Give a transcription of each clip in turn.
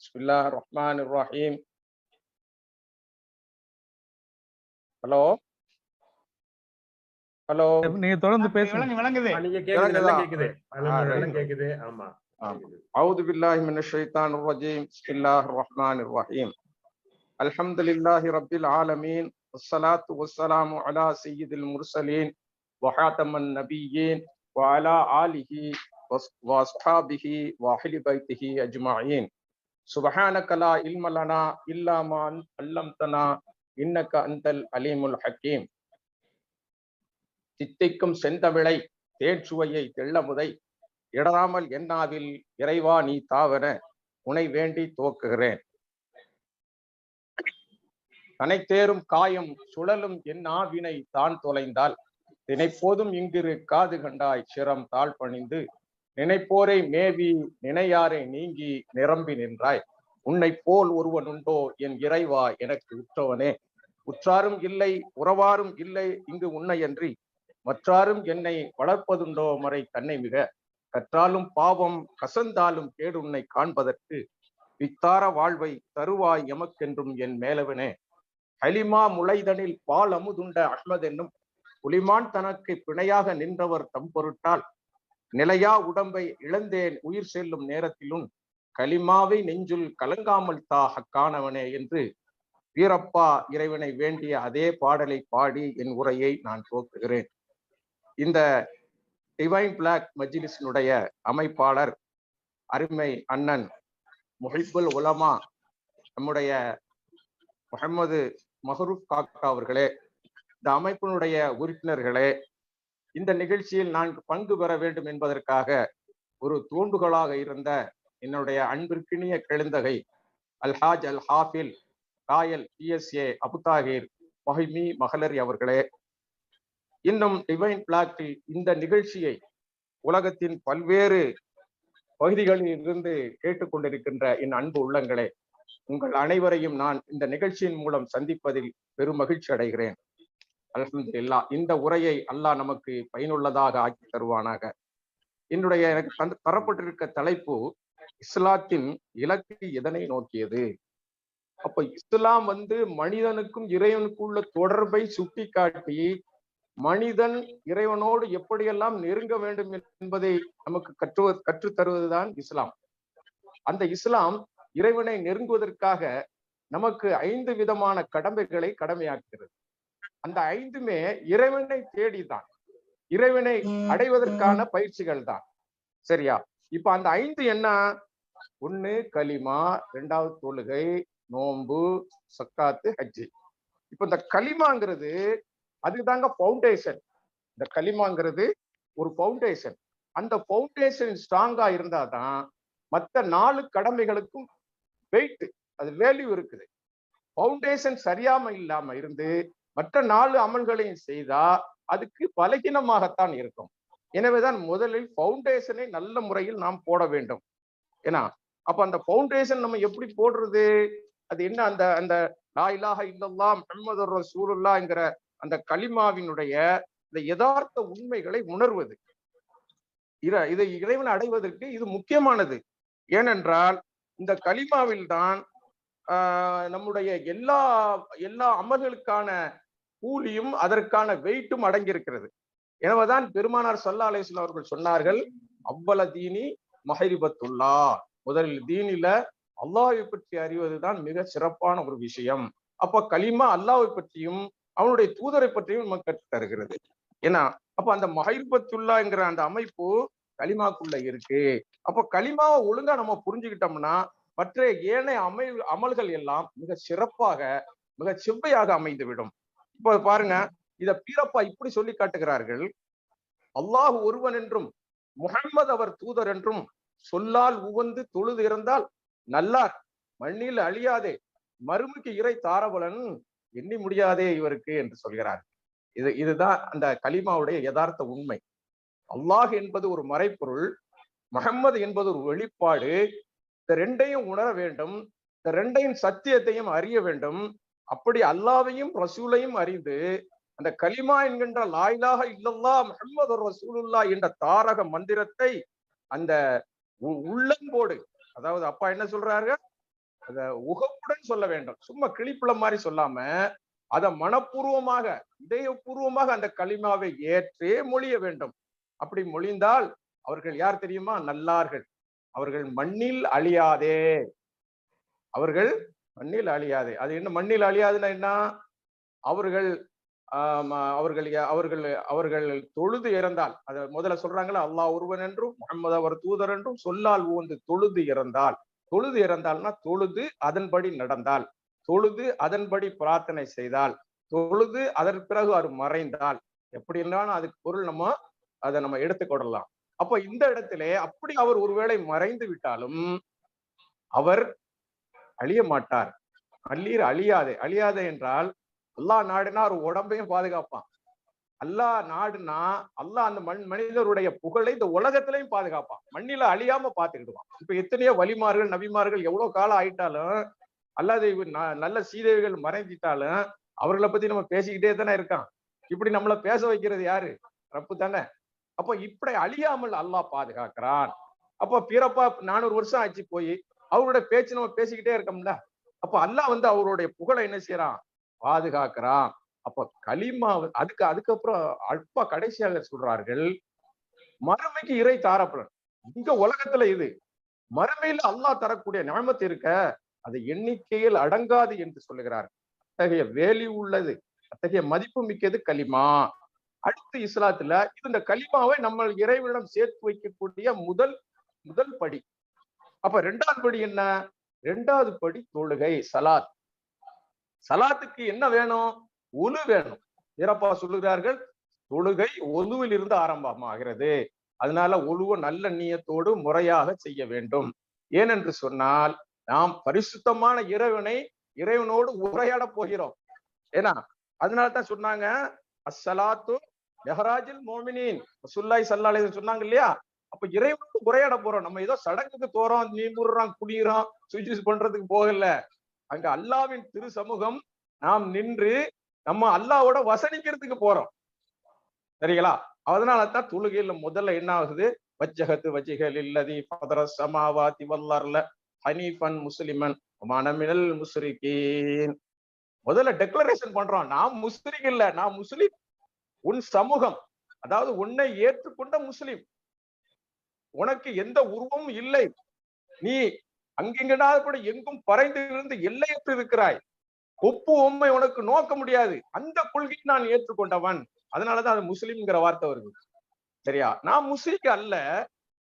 بسم الله الرحمن الرحيم hello hello நீங்க தொடர்ந்து பேசுங்க விளங்கு விளங்குது நீங்க கேக்குது நல்லா விளங்குதா? கேக்குது ஆ, நல்லா right. கேக்குது ஆமா ஆமா. கேக்குது. أعوذ بالله من الشيطان الرجيم بسم الله الرحمن الرحيم الحمد لله رب العالمين والصلاة والسلام على سيد المرسلين وحاتم النبيين وعلى آله وص- وأصحابه وأهل بيته أجمعين சுபஹானகலா இல்மலனா இல்லாமான் அல்லம்தனா இன்னக்க அந்தல் அலீமுல் ஹக்கீம். சித்திக்கும் செந்தமிழை தெள்ள முதை இடராமல் என்னாவில் இறைவா நீ தாவன உனை வேண்டி துவக்குகிறேன். தனைத்தேரும் காயம் சுழலும் என் ஆவினை தான் தொலைந்தால் தினைப்போதும் இங்கிரு காது கண்டாய் சிரம் தாழ் பணிந்து நினைப்போரை மேவி நினையாரை நீங்கி நிரம்பி நின்றாய். உன்னை போல் ஒருவன் உண்டோ என் இறைவா எனக்கு உற்றவனே. உற்றாரும் இல்லை உறவாரும் இல்லை இங்கு உன்னையன்றி. மற்றாரும் என்னை வளர்ப்பதுண்டோ மறை தன்னை மிக. கற்றாலும் பாவம் கசந்தாலும் கேடு உன்னை காண்பதற்கு. வித்தார வாழ்வை தருவாய் எமக்கென்றும் என் மேலவனே. ஹலிமா முளைதனில் பால் அமுதுண்ட அஹ்மத் என்னும் புலிமான் தனக்கு பிணையாக நின்றவர் தம் பொருட்டால். நிலையா உடம்பை இழந்தேன் உயிர் செல்லும் நேரத்திலும் கலிமாவை நெஞ்சுள் கலங்காமல் தா ஹக்கானவனே என்று வீரப்பா இறைவனை வேண்டிய அதே பாடலை பாடி என் உரையை நான் துவக்குகிறேன். இந்த டிவைன் பிளாக் மஜ்லிஸினுடைய அமைப்பாளர் அருமை அண்ணன் முஹிபுல் உலமா நம்முடைய முகமது மஹரூப் காக்கா அவர்களே இந்த அமைப்பினுடைய உறுப்பினர்களே இந்த நிகழ்ச்சியில் நான் பங்கு பெற வேண்டும் என்பதற்காக ஒரு தூண்டுகோலாக இருந்த என்னுடைய அன்பிற்கினிய கெழுந்தகை அல்ஹாஜ் அல் ஹாஃபில் காயல் பிஎஸ்ஏ அபுதாகிர் மஹிமி மகளரி அவர்களே. இன்னும் டிவைன் பிளாக்கில் இந்த நிகழ்ச்சியை உலகத்தின் பல்வேறு பகுதிகளில் இருந்து கேட்டுக்கொண்டிருக்கின்ற என் அன்பு உள்ளங்களே உங்கள் அனைவரையும் நான் இந்த நிகழ்ச்சியின் மூலம் சந்திப்பதில் பெரும் மகிழ்ச்சி அடைகிறேன். அல்ஹம்துலில்லாஹ் இந்த உரையை அல்லாஹ் நமக்கு பயனுள்ளதாக ஆக்கி தருவானாக. என்னுடைய எனக்கு தந்து- தரப்பட்டிருக்க தலைப்பு இஸ்லாத்தின் இலக்கு எதனை நோக்கியது? அப்ப இஸ்லாம் வந்து மனிதனுக்கும் இறைவனுக்கும் உள்ள தொடர்பை சுட்டிக்காட்டி மனிதன் இறைவனோடு எப்படியெல்லாம் நெருங்க வேண்டும் என்பதை நமக்கு கற்று கற்றுத் தருவதுதான் இஸ்லாம். அந்த இஸ்லாம் இறைவனை நெருங்குவதற்காக நமக்கு ஐந்து விதமான கடமைகளை கடமையாக்குகிறது. அந்த ஐந்துமே இறைவனை தேடிதான். இறைவனை அடைவதற்கான பயிற்சிகள் தான் சரியா? இப்ப அந்த ஐந்து என்ன? ஒண்ணு களிமா ரெண்டாவது தொழுகை நோன்பு சக்காத்து ஹஜ்ஜி. இப்ப இந்த களிமாங்கிறது அதுதாங்க ஃபவுண்டேஷன் இந்த களிமாங்கிறது ஒரு ஃபவுண்டேஷன் அந்த ஃபவுண்டேஷன் ஸ்ட்ராங்கா இருந்தாதான் மற்ற நாலு கடமைகளுக்கும் வெயிட் அது வேல்யூ இருக்குது. ஃபவுண்டேஷன் சரியாம இல்லாம இருந்து மற்ற நாலு அமல்களையும் செய்தா அதுக்கு பலகீனமாகத்தான் இருக்கும். எனவேதான் முதலில் பவுண்டேஷனை நல்ல முறையில் நாம் போட வேண்டும். ஏன்னா அப்ப அந்த ஃபவுண்டேஷன் நம்ம எப்படி போடுறது? அது என்ன அந்த அந்த லா இலாஹ இல்லல்லாஹ் சூழல்லாங்கிற அந்த கலிமாவினுடைய இந்த யதார்த்த உண்மைகளை உணர்வது. இத இதை இறைவன் அடைவதற்கு இது முக்கியமானது. ஏனென்றால் இந்த களிமாவில் தான் நம்முடைய எல்லா எல்லா அமல்களுக்கான கூலியும் அதற்கான வெயிட்டும் அடங்கியிருக்கிறது. எனவேதான் பெருமானார் சல்லா அலிஸ்லாம் அவர்கள் சொன்னார்கள் அவ்வள தீனி மஹரிபத்துல்லா. முதலில் தீனில அல்லாவை பற்றி அறிவதுதான் மிக சிறப்பான ஒரு விஷயம். அப்ப கலிமா அல்லாவை பற்றியும் அவனுடைய தூதரை பற்றியும் நமக்கு கற்றுத் தருகிறது. ஏன்னா அப்ப அந்த மஹரிபத்துல்லாங்கிற அந்த அமைப்பு களிமாக்குள்ள இருக்கு. அப்ப களிமாவை ஒழுங்கா நம்ம புரிஞ்சுக்கிட்டோம்னா மற்ற ஏனைய அமை அமல்கள் எல்லாம் மிக சிறப்பாக மிக செவ்வையாக அமைந்துவிடும். இப்போ பாருங்க இத பீரப்பா இப்படி சொல்லி காட்டுகிறார்கள். அல்லாஹ் ஒருவன் என்றும் முகம்மது அவர் தூதர் என்றும் சொல்லால் உவந்து தொழுது இருந்தால் நல்லார் மண்ணில் அழியாதே மறுமைக்கு இறை தாரபலன் எண்ணி முடியாதே இவருக்கு என்று சொல்கிறார். இது இதுதான் அந்த கலிமாவுடைய யதார்த்த உண்மை. அல்லாஹ் என்பது ஒரு மறைப்பொருள் முகம்மது என்பது ஒரு வெளிப்பாடு இந்த ரெண்டையும் உணர வேண்டும். இந்த ரெண்டையும் சத்தியத்தையும் அறிய வேண்டும். அப்படி அல்லாவையும் ரசூலையும் அறிந்து அந்த கலிமா என்கின்ற லாயிலாக இல்லல்லா முகமது ரசூலுல்லா என்ற தாரக மந்திரத்தை அந்த உ- உள்ளம்போடு அதாவது அப்பா என்ன சொல்றாரு? அத உகப்புடன் சொல்ல வேண்டும். சும்மா கிளிப்புல மாதிரி சொல்லாம அதை மனப்பூர்வமாக இதயபூர்வமாக அந்த களிமாவை ஏற்றே மொழிய வேண்டும். அப்படி மொழிந்தால் அவர்கள் யார் தெரியுமா? நல்லார்கள். அவர்கள் மண்ணில் அழியாதே. அவர்கள் மண்ணில் அழியாதே. அது என்ன மண்ணில் அழியாதுன்னா என்ன? அவர்கள் அவர்கள் அவர்கள் அவர்கள் தொழுது இறந்தால். அதை முதல்ல சொல்றாங்களா அல்லாஹ் ஒருவன் என்றும் முகமது அவர் தூதர் என்றும் சொல்லால் ஊந்து தொழுது இறந்தால். தொழுது இறந்தால்னா தொழுது அதன்படி நடந்தால். தொழுது அதன்படி பிரார்த்தனை செய்தால். தொழுது அதன் பிறகு அவர் மறைந்தால். எப்படி இருந்தாலும் அதுக்கு பொருள் நம்ம அதை நம்ம எடுத்துக்கொள்ளலாம் அப்ப இந்த இடத்திலே அப்படி அவர் ஒருவேளை மறைந்து விட்டாலும் அவர் அழிய மாட்டார். அல்லீர் அழியாதே. அழியாதே என்றால் அல்லா நாடுனா அவர் உடம்பையும் பாதுகாப்பான். அல்லாஹ் நாடுனா அல்லாஹ் அந்த மண் மனிதருடைய புகழை இந்த உலகத்திலையும் பாதுகாப்பான். மண்ணில அழியாம பாத்துக்கிடுவான் இப்ப எத்தனையோ வலிமார்கள் நபிமார்கள் எவ்வளவு காலம் ஆயிட்டாலும் அல்லாத இவர் ந- நல்ல சீதேவிகள் மறைஞ்சிட்டாலும் அவர்களை பத்தி நம்ம பேசிக்கிட்டே தானே இருக்கான். இப்படி நம்மள பேச வைக்கிறது யாரு? ரப்பு தானே. அப்ப இப்படி அழியாமல் அல்லாஹ் பாதுகாக்கிறான். அப்ப பிறப்பா நானூறு வருஷம் ஆச்சு போய் அவருடைய பேச்சு நம்ம பேசிக்கிட்டே இருக்கோம்ல. அப்ப அல்லாஹ் வந்து அவருடைய புகழை என்ன செய்யறான்? பாதுகாக்கிறான். அப்ப களிமா அதுக்கு அதுக்கப்புறம் அல்பா கடைசியாக சொல்றார்கள் மறுமைக்கு இறை தாரப்பலன். இங்க உலகத்துல இது. மறுமையில அல்லாஹ் தரக்கூடிய நியமத்து இருக்க அது எண்ணிக்கையில் அடங்காது என்று சொல்லுகிறார். அத்தகைய வேலி உள்ளது. அத்தகைய மதிப்பு மிக்கது களிமா. அடுத்து இஸ்லாத்துல இது இந்த கலிமாவை நம்ம இறைவனிடம் சேர்த்து வைக்கக்கூடிய முதல் முதல் படி. அப்ப ரெண்டாவது படி என்ன? ரெண்டாவது படி தொழுகை சலாத். சலாத்துக்கு என்ன வேணும்? ஒலு வேணும். வீரப்பா சொல்லுகிறார்கள் தொழுகை ஒலுவில் இருந்து ஆரம்பமாகிறது. அதனால ஒழுவ நல்ல நீயத்தோடு முறையாக செய்ய வேண்டும். ஏனென்று சொன்னால் நாம் பரிசுத்தமான இறைவனை இறைவனோடு உரையாட போகிறோம். ஏன்னா அதனால தான் சொன்னாங்க அஸ்ஸலாத்து மெஹராஜில் மோமினின் சுல்லாய் சல்லாலை சொன்னாங்க இல்லையா? அப்ப இறைவனுக்கு உரையாட போறோம். நம்ம ஏதோ சடங்குக்கு போறோம் நீம்புறோம் குடிக்கிறோம் சுவிச் பண்றதுக்கு போகல. அங்க அல்லாவின் திரு சமூகம் நாம் நின்று நம்ம அல்லாவோட வசனிக்கிறதுக்கு போறோம். சரிங்களா? அதனால தான் தொழுகையில முதல்ல என்ன ஆகுது? வச்சகத்து வச்சிகள் இல்லதி ஃபதர சமாவாதி வல்லர்ல ஹனீஃபன் முஸ்லிமன் மனமினல் முஸ்ரிகீன். முதல்ல டெக்ளரேஷன் பண்றோம். நான் முஸ்லிக் இல்ல நான் முஸ்லிம். உன் சமூகம் அதாவது உன்னை ஏற்றுக்கொண்ட முஸ்லிம் உனக்கு எந்த உருவமும் இல்லை. நீ அங்கிங்கடாத கூட எங்கும் பறைந்து இருந்து எல்லையற்று இருக்கிறாய். ஒப்பு உண்மை உனக்கு நோக்க முடியாது. அந்த கொள்கையை நான் ஏற்றுக்கொண்டவன். அதனாலதான் அது முஸ்லிம்ங்கிற வார்த்தை வருது. சரியா? நான் முஸ்லிக்கு அல்ல.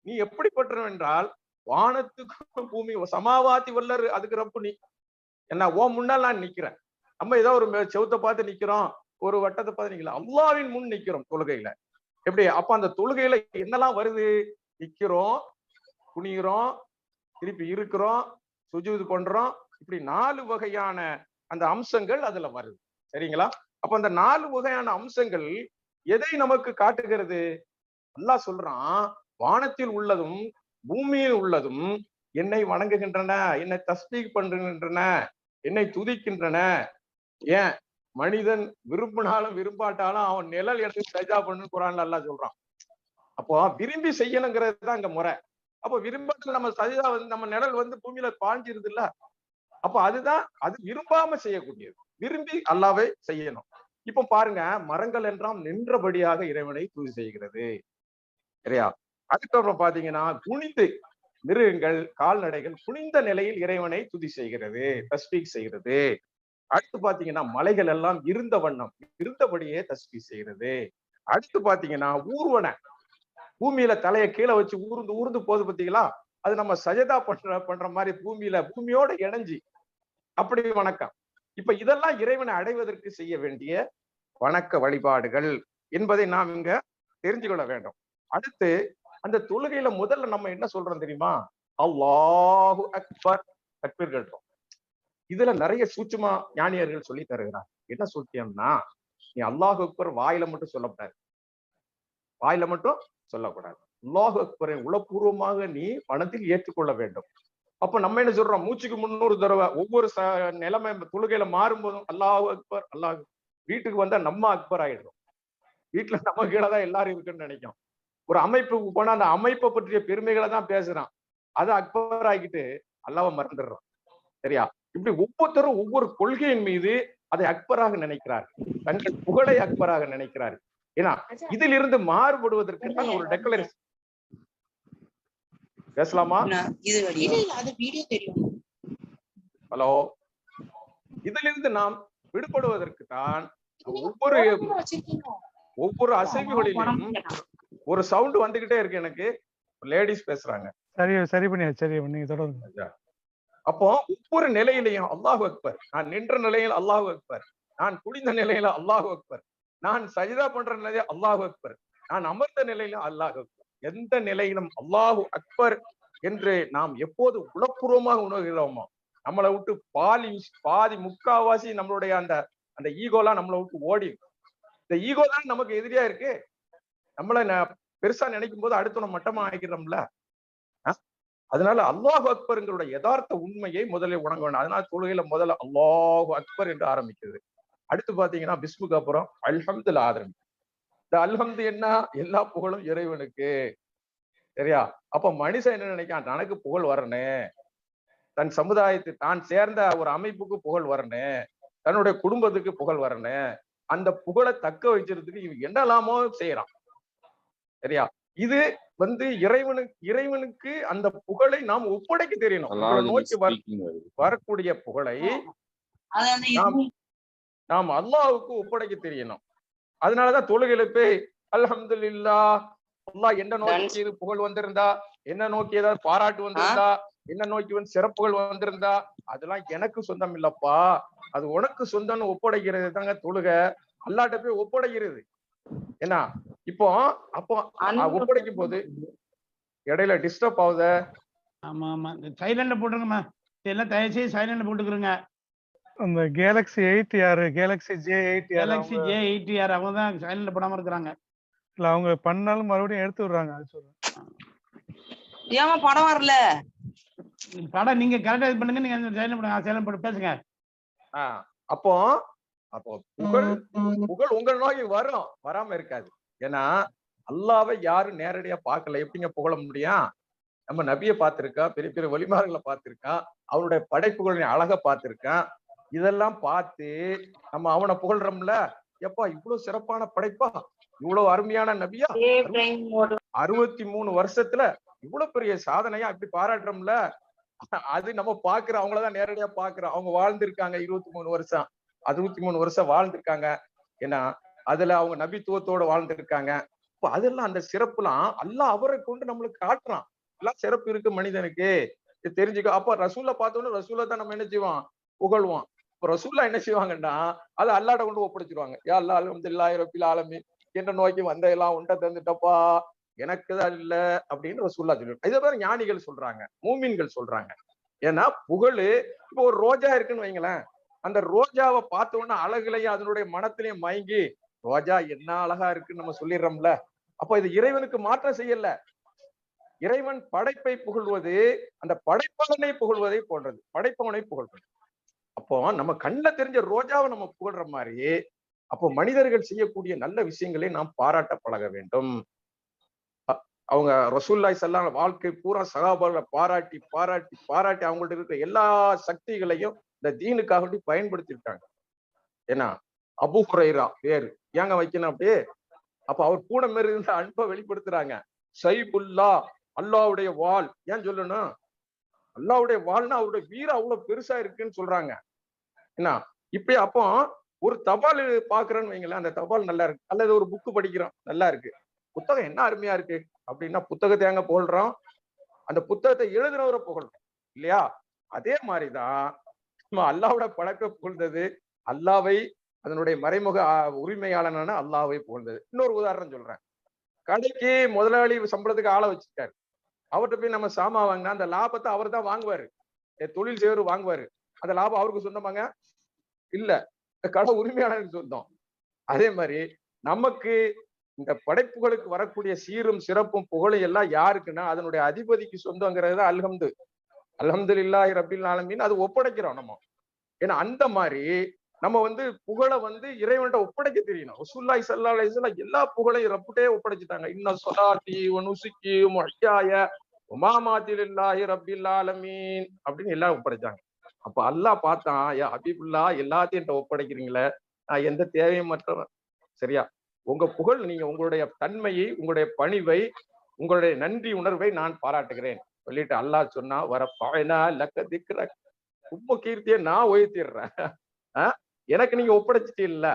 நீ எப்படிப்பட்டவன் என்றால் வானத்துக்கும் பூமி சமாவாதி வல்லர் அதுக்கு ரப்பு நீ. என்ன ஓ முன்னால் நான் நிக்கிறேன். நம்ம ஏதோ ஒரு செவத்தை செவுத்த பார்த்து நிக்கிறோம். ஒரு வட்டத்தை பதினீங்களா அல்லாவின் முன் நிக்கிறோம் தொழுகையில. எப்படி? அப்ப அந்த தொழுகையில என்னெல்லாம் வருது? நிக்கிறோம் குனிகிறோம் திருப்பி இருக்கிறோம் சுஜூது பண்றோம். இப்படி நாலு வகையான அந்த அம்சங்கள் அதுல வருது. சரிங்களா? அப்ப அந்த நாலு வகையான அம்சங்கள் எதை நமக்கு காட்டுகிறது? அல்லாஹ் சொல்றான் வானத்தில் உள்ளதும் பூமியில் உள்ளதும் என்னை வணங்குகின்றன என்னை தஸ்பீக் பண்றுகின்றன என்னை துதிக்கின்றன. ஏன்? மனிதன் விரும்பினாலும் விரும்பாட்டாலும் அவன் நிழல் எடுத்து சஜா பண்ணு குரான் நல்லா சொல்றான். அப்போ விரும்பி செய்யணுங்கிறது தான் இங்க முறை. அப்போ விரும்பாமல் நம்ம சஜிதா வந்து நம்ம நிழல் வந்து பூமியில பாஞ்சிருது இல்ல அப்ப அதுதான் அது விரும்பாம செய்யக்கூடியது. விரும்பி அல்லாவே செய்யணும். இப்ப பாருங்க மரங்கள் என்றாம் நின்றபடியாக இறைவனை துதி செய்கிறது. சரியா? அதுக்கப்புறம் பாத்தீங்கன்னா குனிந்து மிருகங்கள் கால்நடைகள் குனிந்த நிலையில் இறைவனை துதி செய்கிறது தஸ்பீக் செய்கிறது. அடுத்து பாத்தீங்கன்னா மலைகள் எல்லாம் இருந்த வண்ணம் இருந்தபடியே தஸ்பி செய்யறது. அடுத்து பாத்தீங்கன்னா ஊர்வன. பூமியில தலையை கீழே வச்சு ஊர்ந்து ஊர்ந்து போகுது பாத்தீங்களா? அது நம்ம சஜதா பண்ற பண்ற மாதிரி பூமியில பூமியோட இணைஞ்சி. அப்படி வணக்கம். இப்ப இதெல்லாம் இறைவனை அடைவதற்கு செய்ய வேண்டிய வணக்க வழிபாடுகள் என்பதை நாம் இங்க தெரிஞ்சு கொள்ள வேண்டும். அடுத்து அந்த தொழுகையில முதல்ல நம்ம என்ன சொல்றோம் தெரியுமா? அல்லாஹு அக்பர். தக்பீர் இதுல நிறைய சூட்சுமா ஞானியர்கள் சொல்லி தருகிறார் என்ன சூட்சியம்னா நீ அல்லாஹ் அக்பர் வாயில மட்டும் சொல்லக்கூடாது வாயில மட்டும் சொல்லக்கூடாது. அல்லாஹ் அக்பரை உளப்பூர்வமாக நீ மனத்தில் ஏற்றுக்கொள்ள வேண்டும். அப்ப நம்ம என்ன சொல்றோம்? மூச்சுக்கு முன்னூறு தடவை ஒவ்வொரு ச நிலைமை தொழுகையில மாறும்போதும் அல்லாஹ் அக்பர் அல்லாஹ் வீட்டுக்கு வந்தா நம்ம அக்பர் ஆயிடுறோம். வீட்டுல நம்ம கீழே தான் எல்லாரும் இருக்குன்னு நினைக்கும் ஒரு அமைப்புக்கு போனா அந்த அமைப்பை பற்றிய பெருமைகளை தான் பேசுறான். அதை அக்பர் ஆகிட்டு அல்லாவை மறந்துடுறோம் சரியா? இப்படி ஒவ்வொருத்தரும் ஒவ்வொரு கொள்கையின் மீது அதை அக்பராக நினைக்கிறார். தங்கள் புகழை அக்பராக நினைக்கிறார். ஏன்னா இதிலிருந்து மாறுபடுவதற்கு தான் ஒரு டெக்ளரேஷன் பேசலாமா? நான் இது வழி இல்ல இல்ல அது வீடியோ தெரியும். ஹலோ இதிலிருந்து நாம் விடுபடுவதற்கு தான் ஒவ்வொரு ஒவ்வொரு அசைவுகளிலும் ஒரு சவுண்ட் வந்துகிட்டே இருக்கு எனக்கு. லேடிஸ் பேசுறாங்க. சரி சரி பண்ணியாச்சு சரி நீங்க தொடருங்க அப்போ ஒவ்வொரு நிலையிலையும் அல்லாஹ் அக்பர். நான் நின்ற நிலையில் அல்லாஹ் அக்பர். நான் குடிந்த நிலையில அல்லாஹ் அக்பர். நான் சஜிதா பண்ற நிலையில அல்லாஹ் அக்பர். நான் அமர்ந்த நிலையில அல்லாஹ் அக்பர். எந்த நிலையிலும் அல்லாஹு அக்பர் என்று நாம் எப்போது உளப்பூர்வமாக உணர்கிறோமோ நம்மளை விட்டு பாதி பாதி முக்காவாசி நம்மளுடைய அந்த அந்த ஈகோலாம் நம்மளை விட்டு ஓடி. இந்த ஈகோ தான் நமக்கு எதிரியா இருக்கு. நம்மள ந- பெருசா நினைக்கும் போது அடுத்தவனை மட்டமா ஆகிக்கிறோம்ல அதனால அல்லாஹ் அக்பருங்களுடைய யதார்த்த உண்மையை முதலில் உணங்க வேணும். அதனால தொழுகையில முதல்ல அல்லாஹ் அக்பர் என்று ஆரம்பிக்கிறது அடுத்து பாத்தீங்கன்னா பிஸ்முக்கு அப்புறம் அல்ஹம்துல ஆரம்பிக்கும் இந்த அல்ஹம்து என்ன? எல்லா புகழும் இறைவனுக்கு. சரியா? அப்ப மனுஷன் என்ன நினைக்கான் தனக்கு புகழ் வரணும் தன் சமுதாயத்து தான் சேர்ந்த ஒரு அமைப்புக்கு புகழ் வரணும் தன்னுடைய குடும்பத்துக்கு புகழ் வரணும் அந்த புகழை தக்க வச்சிருக்கிறதுக்கு இவன் என்னெல்லாமோ செய்யறான். சரியா? இது வந்து இறைவனுக்கு இறைவனுக்கு அந்த புகழை நாம் ஒப்படைக்க தெரியணும். நோக்கி வர வரக்கூடிய புகழை நாம் நாம் அல்லாஹ்வுக்கு ஒப்படைக்க தெரியணும். அதனாலதான் தொழுகையில போய் அல்ஹம்துலில்லாஹ் அல்லாஹ் என்ன நோக்கி இது புகழ் வந்திருந்தா? என்ன நோக்கி ஏதாவது பாராட்டு வந்திருந்தா? என்ன நோக்கி வந்து சிறப்புகள் வந்திருந்தா? அதெல்லாம் எனக்கு சொந்தம் இல்லப்பா. அது உனக்கு சொந்தம்னு ஒப்படைக்கிறது தாங்க தொழுகை. அல்லாட்ட போய் ஒப்படைக்கிறது. என்ன இப்போ அப்போ ஒப்படைக்கும் போது இடையில டிஸ்டர்ப் ஆகுத? ஆமா ஆமா. சைலண்ட்ல போட்டுருங்கம்மா எல்லாம் தயவு செய்து சைலண்ட்ல போட்டுக்கிறோங்க. அந்த கேலக்ஸி எயிட் யாரு? Galaxy J eight Galaxy J eighty R அவங்க தான் சைலண்ட்ல போடாம இருக்கிறாங்க. இல்ல அவங்க பண்ணாலும் மறுபடியும் எடுத்து விடுறாங்க அது சொல்றேன். ஏமா படம் வரல? படம் நீங்க கரெக்டா இது பண்ணுங்க நீங்க சைலண்ட் போடுங்க சைலண்ட் போட்டு பேசுங்க. ஆஹ் அப்போ அப்போ புகழ் புகழ் உங்க நோக்கி வரும் வராம இருக்காது. ஏன்னா அல்லாவை யாரும் நேரடியா பார்க்கல. எப்படிங்க புகழ முடியும்? நம்ம நபியை பார்த்திருக்கா பெரிய பெரிய வழிமார்களை பார்த்திருக்கான் அவருடைய படைப்புகளின் அழக பார்த்திருக்கான். இதெல்லாம் பார்த்து நம்ம அவனை புகழ்றோம்ல? எப்பா இவ்வளவு சிறப்பான படைப்பா? இவ்வளவு அருமையான நபியா? அறுபத்தி மூணு வருஷத்துல இவ்வளவு பெரிய சாதனையா இப்படி பாராட்டுறோம்ல? அது நம்ம பாக்குற அவங்களதான் நேரடியா பாக்குறோம் அவங்க வாழ்ந்திருக்காங்க இருபத்தி மூணு வருஷம். அறுபத்தி மூணு வருஷம் வாழ்ந்திருக்காங்க. ஏன்னா அதுல அவங்க நபித்துவத்தோட வாழ்ந்திருக்காங்க. இப்ப அதெல்லாம் அந்த சிறப்புலாம் எல்லாம் அவரை கொண்டு நம்மளுக்கு காட்டுறான். எல்லாம் சிறப்பு இருக்கு மனிதனுக்கு. இது அப்ப ரசூலை பார்த்தோன்னு ரசூலை தான் நம்ம என்ன செய்வோம்? புகழ்வோம். இப்ப ரசூல்லா என்ன செய்வாங்கன்னா அதை அல்லாட கொண்டு ஒப்படைச்சிருவாங்க. யா அல்லா அலமதுல்லாஹி இரப்பில் ஆலமி என்ற நோக்கி வந்த எல்லாம் உண்டை தந்துட்டப்பா. எனக்கு தான் இல்ல அப்படின்னு ரசூல்லா சொல்லுவாங்க இதை பேர் ஞானிகள் சொல்றாங்க. மூமின்கள் சொல்றாங்க. ஏன்னா புகழ் இப்போ ஒரு ரோஜா இருக்குன்னு வைங்களேன். அந்த ரோஜாவை பார்த்த உடனே அழகுலையும் அதனுடைய மனத்திலையும் மயங்கி ரோஜா என்ன அழகா இருக்குன்னு நம்ம சொல்லிடுறோம்ல. அப்ப இது இறைவனுக்கு மாற்றம் செய்யல. இறைவன் படைப்பை புகழ்வது அந்த படைப்பவனை புகழ்வதை போன்றது. படைப்பவனை புகழ்வது. அப்போ நம்ம கண்ணில் தெரிஞ்ச ரோஜாவை நம்ம புகழ்ற மாதிரி அப்போ மனிதர்கள் செய்யக்கூடிய நல்ல விஷயங்களை நாம் பாராட்ட பழக வேண்டும். அவங்க ரசூல்லாய் சல்லாம் வாழ்க்கை பூரா சகாபால பாராட்டி பாராட்டி பாராட்டி அவங்கள்ட்ட இருக்கிற எல்லா சக்திகளையும் இந்த தீனுக்காக வேண்டி பயன்படுத்தியிருக்காங்க. ஏன்னா அபு குறைரா பேரு. ஏங்க வைக்கணும் அப்படியே? அப்ப அவர் பூனை மாரி இருந்த அன்பை வெளிப்படுத்துறாங்க. சைபுல்லா அல்லாவுடைய வாள். ஏன் சொல்லணும்? அல்லாவுடைய வாள்னா அவருடைய வீரம் அவ்வளவு பெருசா இருக்குன்னு சொல்றாங்க. என்ன இப்படி அப்போ ஒரு தபால் பாக்குறேன்னு வைங்களேன் அந்த தபால் நல்லா இருக்கு. அல்லது ஒரு புக்கு படிக்கிறோம் நல்லா இருக்கு. புத்தகம் என்ன அருமையா இருக்கு? அப்படின்னா புத்தகத்தை எங்க புகழ்றோம்? அந்த புத்தகத்தை எழுதுனவரை புகழ்றோம். இல்லையா? அதே மாதிரிதான் நம்ம அல்லாவோட பழக்க புகழ்ந்தது அல்லாவை அதனுடைய மறைமுக உரிமையாளன உரிமையாளனான அல்லாவை புகழ்ந்தது. இன்னொரு உதாரணம் சொல்றேன். கடைக்கு முதலாளி சம்பளத்துக்கு ஆளை வச்சிருக்காரு. அவர்கிட்ட போய் நம்ம சாமா வாங்கினா அந்த லாபத்தை அவர் தான் வாங்குவாரு. தொழில் செய்வர் வாங்குவாரு. அந்த லாபம் அவருக்கு சொந்தமாங்க? இல்ல. கடை உரிமையாளருக்கு சொந்தம். அதே மாதிரி நமக்கு இந்த படைப்புகளுக்கு வரக்கூடிய சீரும் சிறப்பும் புகழும் எல்லாம் யாருக்குன்னா அதனுடைய அதிபதிக்கு சொந்தங்கிறது தான் அல்ஹம்து. அல்ஹம்துலில்லாஹி ரபில் ஆலமீன் அது ஒப்படைக்கிறோம் நம்ம. ஏன்னா அந்த மாதிரி நம்ம வந்து புகழை வந்து இறைவன்கிட்ட ஒப்படைக்க தெரியணும். ரசூலுல்லாஹி சல்லா அலைஹி எல்லா புகழையும் ரப்புட்டே ஒப்படைச்சிட்டாங்க. இன்ன சொலாத்தி நுசுக்கி மொழியாய உமாமாத்திலில்லாஹி ரபில் ஆலமீன் அப்படின்னு எல்லாம் ஒப்படைச்சாங்க. அப்ப அல்லாஹ் பார்த்தான் ஏ ஹபீபுல்லா எல்லாத்தையும் என்கிட்ட ஒப்படைக்கிறீங்களே? நான் எந்த தேவையும் மற்றவன் சரியா? உங்க புகழ் நீங்க உங்களுடைய தன்மையை உங்களுடைய பணிவை உங்களுடைய நன்றி உணர்வை நான் பாராட்டுகிறேன். சொல்லிட்டு அல்லாஹ் சொன்னா வர பாயனா லக்க திக்கிற உம்ம கீர்த்தியை நான் உயர்த்திடுறேன். ஆஹ் எனக்கு நீங்க ஒப்படைச்சிட்டீல்ல.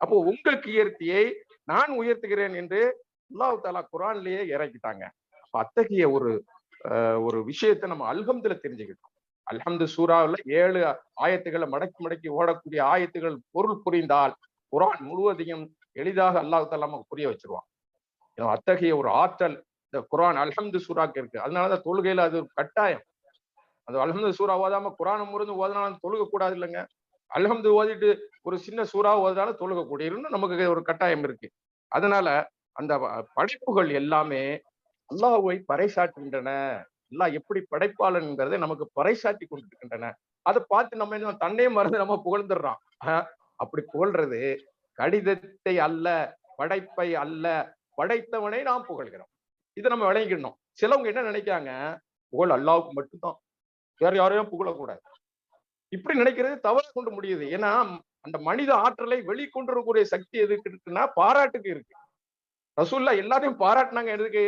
அப்போ உங்க கீர்த்தியை நான் உயர்த்துகிறேன் என்று அல்லாஹ் தாலா குரான்லயே இறக்கிட்டாங்க. அப்ப அத்தகைய ஒரு ஒரு விஷயத்தை நம்ம அல்ஹம்துல தெரிஞ்சுக்கிட்டோம். அல்ஹம்து சூறாவில் ஏழு ஆயத்துக்களை மடக்கி மடக்கி ஓடக்கூடிய ஆயத்துகள் பொருள் புரிந்தால் குரான் முழுவதையும் எளிதாக அல்லாஹ் தாலா நமக்கு புரிய வச்சிருவான். அத்தகைய ஒரு ஆற்றல் இந்த குரான் அல்ஹம்து சூறாக்கு இருக்கு. அதனாலதான் தொழுகையில அது ஒரு கட்டாயம். அது அல்ஹம்து சூறா ஓதாம குரான் முருந்து ஓதினாலும் தொழுக கூடாது இல்லைங்க. அல்ஹம்து ஓதிட்டு ஒரு சின்ன சூறா ஓதினாலும் தொழுக கூடியிருன்னு நமக்கு ஒரு கட்டாயம் இருக்கு. அதனால அந்த படைப்புகள் எல்லாமே அல்லாஹுவை பறைசாற்றுகின்றன. அல்லாஹ் எப்படி படைப்பாளன்ங்கிறதை நமக்கு பறைசாட்டி கொண்டிருக்கின்றன அதை பார்த்து நம்ம என்ன தன்னையும் மறந்து நம்ம புகழ்ந்துடுறோம். அப்படி புகழ்றது கடிதத்தை அல்ல படைப்பை அல்ல படைத்தவனை நாம் புகழ்கிறோம். இதை நம்ம விளங்கிக்கணும். சிலவங்க என்ன நினைக்காங்க புகழ் அல்லாவுக்கு மட்டும்தான். வேற யாரையும் புகழக்கூடாது. இப்படி நினைக்கிறது தவறு கொண்டு முடியுது. ஏன்னா அந்த மனித ஆற்றலை வெளிக்கொண்டு வரக்கூடிய சக்தி எதுக்கு இருக்குன்னா பாராட்டுக்கு இருக்கு. ரசூல்லா எல்லாத்தையும் பாராட்டினாங்க. எதுக்கு?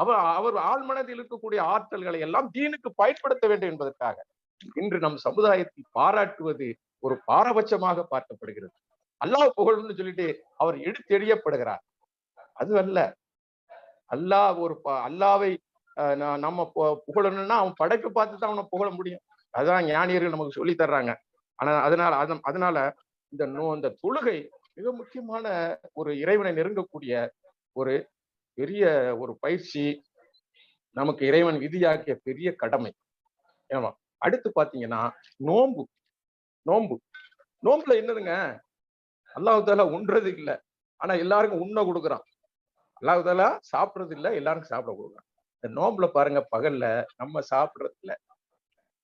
அவர் அவர் ஆழ்மனதில் இருக்கக்கூடிய ஆற்றல்களை எல்லாம் தீனுக்கு பயன்படுத்த வேண்டும் என்பதற்காக. இன்று நம் சமுதாயத்தில் பாராட்டுவது ஒரு பாரபட்சமாக பார்க்கப்படுகிறது. அல்லாஹ் புகழ்னு சொல்லிட்டு அவர் எடுத்தெறியப்படுகிறார். அது அல்ல அல்லாஹ் ஒரு ப- அல்லாவை நம்ம பு- புகழணும்னா அவன் படைப்பை பார்த்து தான் அவனை புகழ முடியும். அதுதான் ஞானியர்கள் நமக்கு சொல்லி தர்றாங்க. ஆனா அதனால அதன்- அதனால இந்த நோ இந்த தொழுகை மிக முக்கியமான ஒரு இறைவனை நெருங்கக்கூடிய ஒரு பெரிய ஒரு பயிற்சி நமக்கு இறைவன் விதியாக்கிய பெரிய கடமை. ஏமா அடுத்து பாத்தீங்கன்னா நோம்பு நோம்பு நோம்புல என்னதுங்க? அல்லாஹ் தாலா உண்றது இல்லை ஆனா எல்லாருக்கும் உண்ண கொடுக்குறான். அல்லாஹ் தாலா சாப்பிடுறது இல்ல எல்லாருக்கும் சாப்பிட கொடுக்குறான் இந்த நோம்புல பாருங்க பகல்ல நம்ம சாப்பிட்றது இல்லை.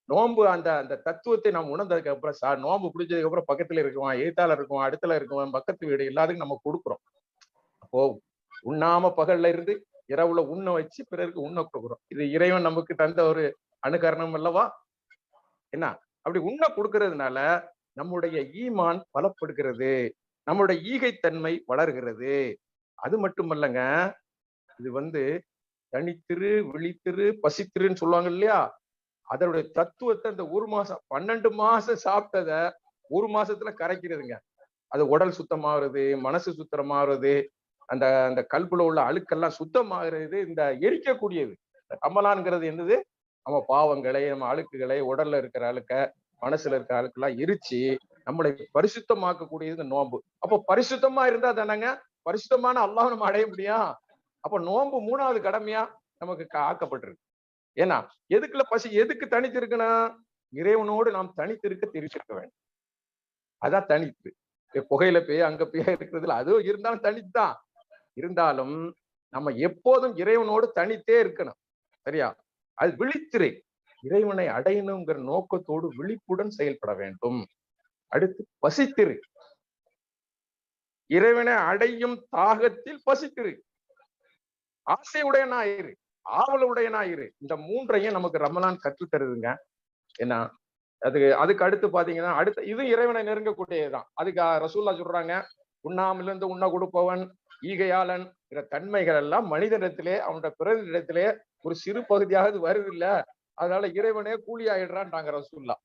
நோன்பு அந்த அந்த தத்துவத்தை நாம் உணர்ந்ததுக்கு அப்புறம் சா நோன்பு பிடிச்சதுக்கு அப்புறம் பக்கத்துல இருக்குவான் எழுத்தாளர் இருக்குவான் அடுத்தல இருக்குவான் பக்கத்து வீடு எல்லாத்துக்கும் நம்ம கொடுக்குறோம். அப்போ உண்ணாம பகல்ல இருந்து இரவுல உண்ண வச்சு பிறருக்கு உண்ண கொடுக்குறோம். இது இறைவன் நமக்கு தந்த ஒரு அனுகரணம் அல்லவா? என்ன? அப்படி உண்ண கொடுக்கறதுனால நம்முடைய ஈமான் பலப்படுகிறது. நம்முடைய ஈகைத்தன்மை வளர்கிறது. அது மட்டுமல்லங்க இது வந்து தனித்திரு விழித்திரு பசித்திருன்னு சொல்லுவாங்க இல்லையா? அதனுடைய தத்துவத்தை அந்த ஒரு மாசம் பன்னெண்டு மாசம் சாப்பிட்டத ஒரு மாசத்துல கரைக்கிறதுங்க. அது உடல் சுத்தமாகிறது மனசு சுத்தமாகிறது அந்த அந்த கல்புல உள்ள அழுக்கெல்லாம் சுத்தமாகிறது இந்த எரிக்கக்கூடியது. இந்த என்னது? நம்ம பாவங்களை நம்ம அழுக்குகளை உடல்ல இருக்கிற அழுக்க மனசுல இருக்கிற அழுக்கெல்லாம் எரிச்சு நம்மளை பரிசுத்தமாக்கக்கூடியது இந்த நோன்பு. அப்போ பரிசுத்தமா இருந்தா தானங்க? பரிசுத்தமான அல்லாஹ் நம்ம அடைய முடியும். அப்ப நோன்பு மூணாவது கடமையா நமக்கு ஆக்கப்பட்டிருக்கு. ஏன்னா எதுக்குள்ள பசி எதுக்கு தனித்து இருக்கணும் இறைவனோடு நாம் தனித்திருக்க தெரிவிச்சிருக்க வேண்டும். அதான் தனித்து. புகையில பேய் அங்க பேய் இருக்கிறதுல அதுவும் இருந்தாலும் தனித்துதான். இருந்தாலும் நம்ம எப்போதும் இறைவனோடு தனித்தே இருக்கணும். சரியா? அது விழித்திரை. இறைவனை அடையணுங்கிற நோக்கத்தோடு விழிப்புடன் செயல்பட வேண்டும். அடுத்து பசித்திரு. இறைவனை அடையும் தாகத்தில் பசித்திரு ஆசையுடையனாயிரு ஆவலுடையனாயிரு இந்த மூன்றையும் நமக்கு ரமலான் கற்றுத்தருதுங்க தருதுங்க. ஏன்னா அதுக்கு அதுக்கு அடுத்து பாத்தீங்கன்னா அடுத்த இது இறைவனை நெருங்கக்கூடியதுதான். அதுக்கு ரசூல்லா சொல்றாங்க உண்ணாமிலிருந்து உண்ண கொடுப்பவன் ஈகையாளன் தன்மைகள் எல்லாம் மனிதனிடத்திலே அவனுடைய பிறனிடத்திலே ஒரு சிறு பகுதியாவது வருது இல்ல அதனால இறைவனே கூலி ஆயிடுறான்றாங்க ரசூல்லா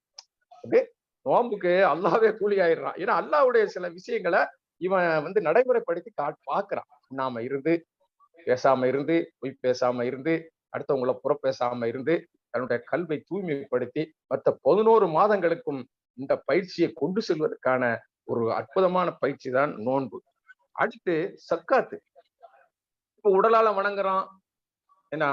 அப்படியே நோம்புக்கு அல்லாவே கூலி ஆயிடுறான் ஏன்னா அல்லாவுடைய சில விஷயங்களை இவன் வந்து நடைமுறைப்படுத்தி கா பாக்குறான். நாம இருந்து பேசாம இருந்து பொய் பேசாம இருந்து அடுத்தவங்கள புற பேசாம இருந்து தன்னுடைய கல்வை தூய்மைப்படுத்தி மற்ற பதினோரு மாதங்களுக்கும் இந்த பயிற்சியை கொண்டு செல்வதற்கான ஒரு அற்புதமான பயிற்சி தான் நோன்பு. அடுத்து சக்காத்து. இப்ப உடலால வணங்குறோம் என்ன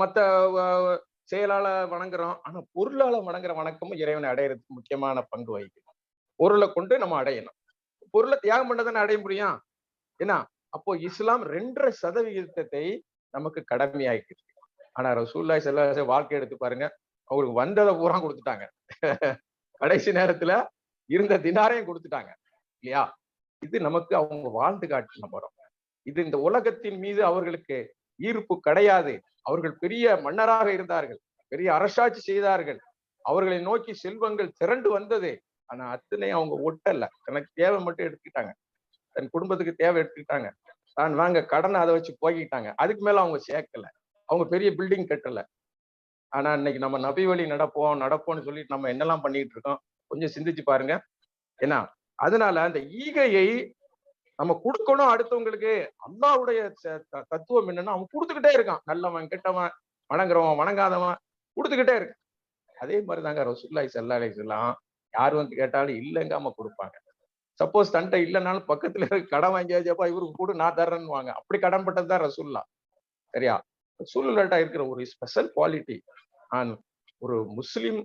மற்ற மத்த செயலால வணங்குறோம் ஆனா பொருளால வணங்குற வணக்கமும் இறைவனை அடையிறதுக்கு முக்கியமான பங்கு வகிக்குது. பொருளை கொண்டு நம்ம அடையணும். பொருளை தியாகம் பண்ணதானே அடைய முடியும்? என்ன? அப்போ இஸ்லாம் ரெண்டரை சதவிகிதத்தை நமக்கு கடமையாயிருக்கு ஆனா ரசூல்லாய் செல்ல வாழ்க்கை எடுத்து பாருங்க அவருக்கு வந்ததை பூரா கொடுத்துட்டாங்க. கடைசி நேரத்துல இருந்த தினாரையும் கொடுத்துட்டாங்க. இல்லையா? இது நமக்கு அவங்க வாழ்ந்து காட்டின மரம் இது இந்த உலகத்தின் மீது அவர்களுக்கு ஈர்ப்பு கிடையாது. அவர்கள் பெரிய மன்னராக இருந்தார்கள் பெரிய அரசாட்சி செய்தார்கள். அவர்களை நோக்கி செல்வங்கள் திரண்டு வந்தது. ஆனா அத்துலையும் அவங்க ஒட்டல. எனக்கு தேவை மட்டும் எடுத்துக்கிட்டாங்க. தன் குடும்பத்துக்கு தேவை எடுத்துக்கிட்டாங்க. தான் வாங்க கடனை அதை வச்சு போய்கிட்டாங்க அதுக்கு மேல அவங்க சேர்க்கல. அவங்க பெரிய பில்டிங் கட்டல. ஆனா இன்னைக்கு நம்ம நபி வழி நடப்போம் நடப்போம்னு சொல்லிட்டு நம்ம என்னெல்லாம் பண்ணிட்டு இருக்கோம் கொஞ்சம் சிந்திச்சு பாருங்க. ஏன்னா அதனால அந்த ஈகையை நம்ம கொடுக்கணும் அடுத்தவங்களுக்கு. அல்லாவுடைய த- தத்துவம் என்னன்னா அவன் கொடுத்துக்கிட்டே இருக்கான். நல்லவன் கெட்டவன் வணங்குறவன் வணங்காதவன் கொடுத்துக்கிட்டே இருக்கான். அதே மாதிரிதாங்க ரசூல்லாய் சல்லா செல்லாம் யார் வந்து கேட்டாலும் இல்லைங்காம கொடுப்பாங்க. சப்போஸ் தன்ட்ட இல்லைனாலும் பக்கத்துல கடன் வாங்கியாச்சப்பா இவருக்கு கூட நான் தர்றேன்னு வாங்க அப்படி கடன் பட்டது தான் ரசூல்லா. சரியா? ரசூல்லாட்டா இருக்கிற ஒரு ஸ்பெஷல் குவாலிட்டி நான் ஒரு முஸ்லீம்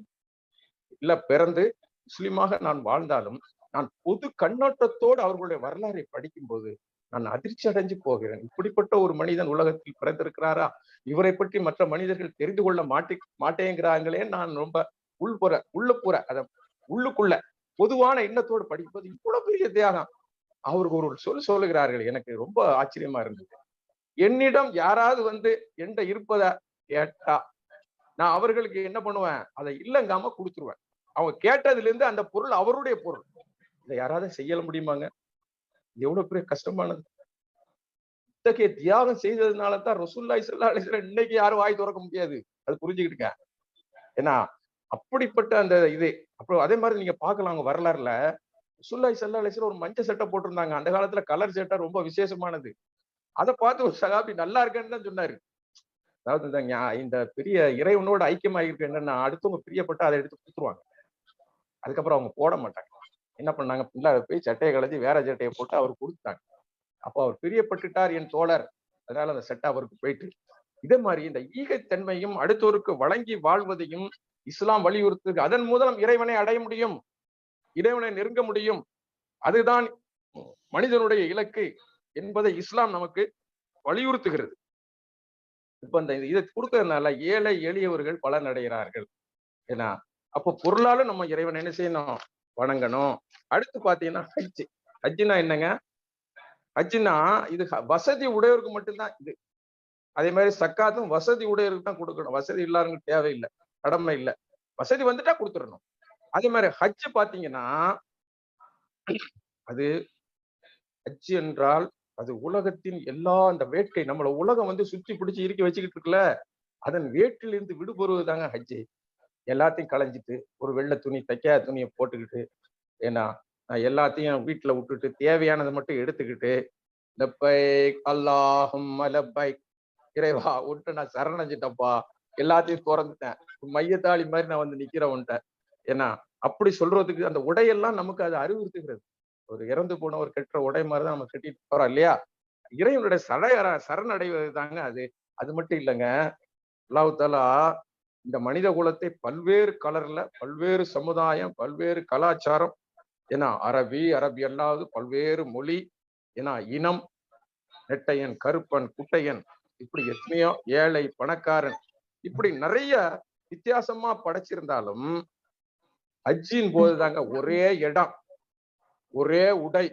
இல்ல பிறந்து முஸ்லீமாக நான் வாழ்ந்தாலும் நான் பொது கண்ணோட்டத்தோடு அவர்களுடைய வரலாறை படிக்கும்போது நான் அதிர்ச்சி அடைஞ்சு போகிறேன். இப்படிப்பட்ட ஒரு மனிதன் உலகத்தில் பிறந்திருக்கிறாரா? இவரை பற்றி மற்ற மனிதர்கள் தெரிந்து கொள்ள மாட்டே மாட்டேங்கிறாங்களே? நான் ரொம்ப உள்புற உள்ள புற அத உள்ளுக்குள்ள பொதுவான எண்ணத்தோடு படிப்பது இவ்வளவு பெரிய தியாகம். அவருக்கு ஒரு சொல் சொல்லுகிறார்கள். எனக்கு ரொம்ப ஆச்சரியமா இருந்தது. என்னிடம் யாராவது வந்து என்கிட்ட இருப்பதா கேட்டா நான் அவர்களுக்கு என்ன பண்ணுவேன்? அதை இல்லங்காம கொடுத்துருவேன். அவங்க கேட்டதுல இருந்து அந்த பொருள் அவருடைய பொருள். இதை யாராவது செய்யல முடியுமாங்க? எவ்வளவு பெரிய கஷ்டமானது. இத்தகைய தியாகம் செய்ததுனால தான் ரசூல்லாய் சல்லா அலிஸ்லாம் இன்னைக்கு யாரும் வாய் திறக்க முடியாது. அது புரிஞ்சுக்கிட்டுங்க. ஏன்னா அப்படிப்பட்ட அந்த இது. அப்புறம் அதே மாதிரி நீங்க பார்க்கலாம் அவங்க வரலாறுல. சுல்லாய் சல்லா ஒரு மஞ்சள் சட்டை போட்டிருந்தாங்க. அந்த காலத்துல கலர் சட்டை ரொம்ப விசேஷமானது. அதை பார்த்து ஒரு சகாபி நல்லா இருக்கேன்னு தான் சொன்னாரு. அதாவது இந்த இந்த பெரிய இறைவனோட ஐக்கியமாயிருக்கு என்னன்னா அடுத்தவங்க பிரியப்பட்டு அதை எடுத்து கொடுத்துருவாங்க அதுக்கப்புறம் அவங்க போட மாட்டாங்க. என்ன பண்ணாங்க? பிள்ளை போய் சட்டையை கலைஞ்சி வேற சட்டையை போட்டு அவர் கொடுத்தாங்க அப்போ அவர் பிரியப்பட்டுட்டார் என் தோழர். அதனால அந்த சட்டை அவருக்கு போயிட்டு இதே மாதிரி இந்த ஈகத்தன்மையும் அடுத்தோருக்கு வழங்கி வாழ்வதையும் இஸ்லாம் வலியுறுத்து அதன் மூலம் இறைவனை அடைய முடியும் இறைவனை நெருங்க முடியும். அதுதான் மனிதனுடைய இலக்கு என்பதை இஸ்லாம் நமக்கு வலியுறுத்துகிறது. இப்ப இந்த இதை கொடுக்கறதுனால ஏழை எளியவர்கள் பலன் அடைகிறார்கள் ஏன்னா அப்போ பொருளாலும் நம்ம இறைவனை என்ன செய்யணும்? வணங்கணும். அடுத்து பாத்தீங்கன்னா ஹஜ்ஜு. ஹஜ்ஜுனா என்னங்க? ஹஜ்ஜுனா இது வசதி உடையவருக்கு மட்டும்தான் இது. அதே மாதிரி சக்காத்தும் வசதி உடையவருக்கு தான் கொடுக்கணும். வசதி இல்லாதவங்களுக்கு தேவையில்லை. கடமை இல்லை. வசதி வந்துட்டா கொடுத்துடணும் அதே மாதிரி ஹஜ் பாத்தீங்கன்னா அது ஹஜ் என்றால் அது உலகத்தின் எல்லா அந்த வேட்கை நம்மள உலகம் வந்து சுற்றி பிடிச்சி இறுக்கி வச்சுக்கிட்டு இருக்குல்ல அதன் வேட்டிலிருந்து விடுபடுவது தாங்க ஹஜ்ஜு. எல்லாத்தையும் களைஞ்சிட்டு ஒரு வெள்ளை துணி தைக்காத துணியை போட்டுக்கிட்டு ஏன்னா எல்லாத்தையும் வீட்டில் விட்டுட்டு தேவையானதை மட்டும் எடுத்துக்கிட்டு லப்பைக் அல்லாஹும் லப்பைக் இறைவா விட்டு நான் சரணஞ்சிட்டப்பா எல்லாத்தையும் திறந்துட்டேன். மையத்தாளி மாதிரி நான் வந்து நிக்கிறவன்ட்ட ஏன்னா அப்படி சொல்றதுக்கு அந்த உடையெல்லாம் நமக்கு அது அறிவுறுத்துகிறது. ஒரு இறந்து போன ஒரு கெட்ட உடை மாதிரி தான் நம்ம கட்டிட்டு போறோம் இல்லையா? இறைவனுடைய சடையற சரணடைவது தாங்க அது. அது மட்டும் இல்லைங்க. அல்லாஹ் இந்த மனித குலத்தை பல்வேறு கலர்ல பல்வேறு சமுதாயம் பல்வேறு கலாச்சாரம் ஏன்னா அரபி அரபி அல்லாவது பல்வேறு மொழி ஏன்னா இனம் நெட்டையன் கருப்பன் குட்டையன் இப்படி எத்தனையோ ஏழை பணக்காரன் இப்படி நிறைய வித்தியாசமா படைச்சிருந்தாலும் ஹஜ்ஜின் போதுதாங்க ஒரே இடம் ஒரே உடை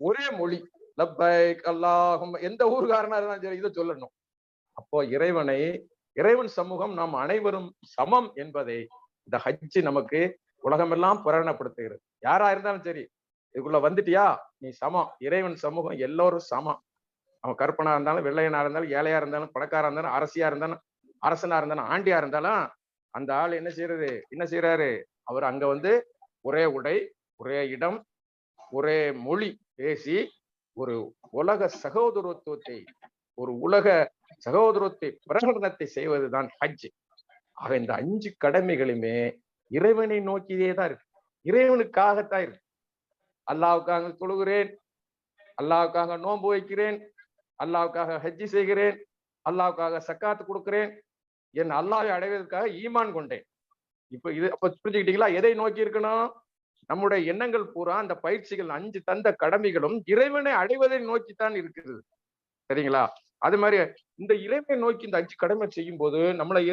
ஒரே மொழி. லப்பைக் அல்லாஹும் எந்த ஊருக்காரனா இருந்தாலும் சரி இதை சொல்லணும். அப்போ இறைவனை இறைவன் சமூகம் நாம் அனைவரும் சமம் என்பதை இந்த ஹஜ்ஜி நமக்கு உலகமெல்லாம் புரணப்படுத்துகிறது யாரா இருந்தாலும் சரி இதுக்குள்ள வந்துட்டியா? நீ சமம். இறைவன் சமூகம் எல்லோரும் சமம். அவன் கற்பனா இருந்தாலும் வெள்ளையனா இருந்தாலும் ஏழையா இருந்தாலும் பணக்காரா இருந்தாலும் அரசியா இருந்தாலும் அரசனா இருந்தாலும் ஆண்டியா இருந்தாலும் அந்த ஆள் என்ன செய்யறது? என்ன செய்யறாரு அவர் அங்க வந்து ஒரே உடை ஒரே இடம் ஒரே மொழி பேசி ஒரு உலக சகோதரத்துவத்தை ஒரு உலக சகோதரத்தை பிரகடனத்தை செய்வதுதான் ஹஜ். ஆக இந்த அஞ்சு கடமைகளுமே இறைவனை நோக்கியே தான் இருக்கு. இறைவனுக்காகத்தான் இருக்கு. அல்லாவுக்காக தொழுகிறேன் அல்லாவுக்காக நோன்பு வைக்கிறேன் அல்லாவுக்காக ஹஜ்ஜி செய்கிறேன் அல்லாவுக்காக சக்காத்து கொடுக்கிறேன் என் அல்லாவை அடைவதற்காக ஈமான் கொண்டேன். இப்ப இது அப்ப புரிஞ்சுக்கிட்டீங்களா? எதை நோக்கி இருக்கணும் நம்முடைய எண்ணங்கள் பூரா அந்த பயிற்சிகள் அஞ்சு தந்த கடமைகளும் இறைவனை அடைவதை நோக்கித்தான் இருக்கிறது சரிங்களா? அது மாதிரி இந்த இறைவனை நோக்கி இந்த அஞ்சு கடமை செய்யும் போது நம்மளை எது